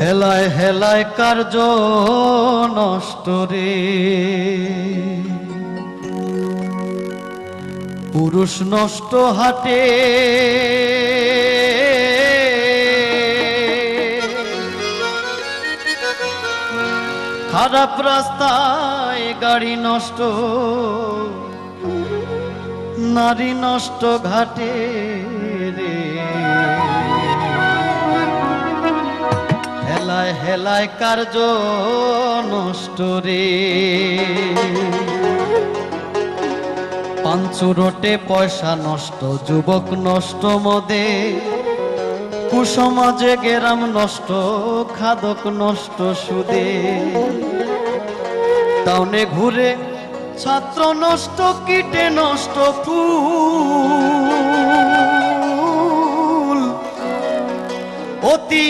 হেলায় হেলায় কার্য নষ্ট রে। পুরুষ নষ্ট হাটে। খারাপ রাস্তায় গাড়ি নষ্ট, নারী নষ্ট ঘাটে। হেলায় কার্য নষ্ট রে পাঞ্চুরটে পয়সা নষ্ট, যুবক নষ্ট মদে। কুসমাজে গেরাম নষ্ট, খাদক নষ্ট সুদে। টাউনে ঘুরে ছাত্র নষ্ট, কীটে নষ্ট ফুল। অতি